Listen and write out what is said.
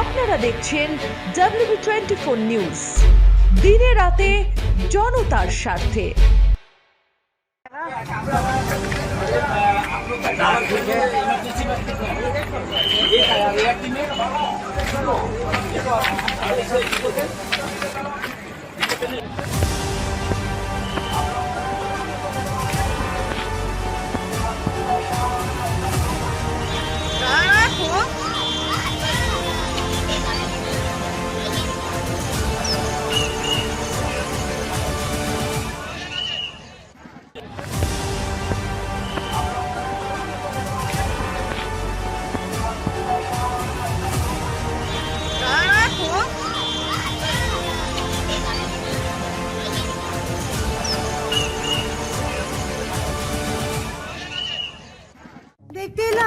আপনারা দেখছেন W twenty four news দিনে রাতে জনতার স্বার্থে। দেখতে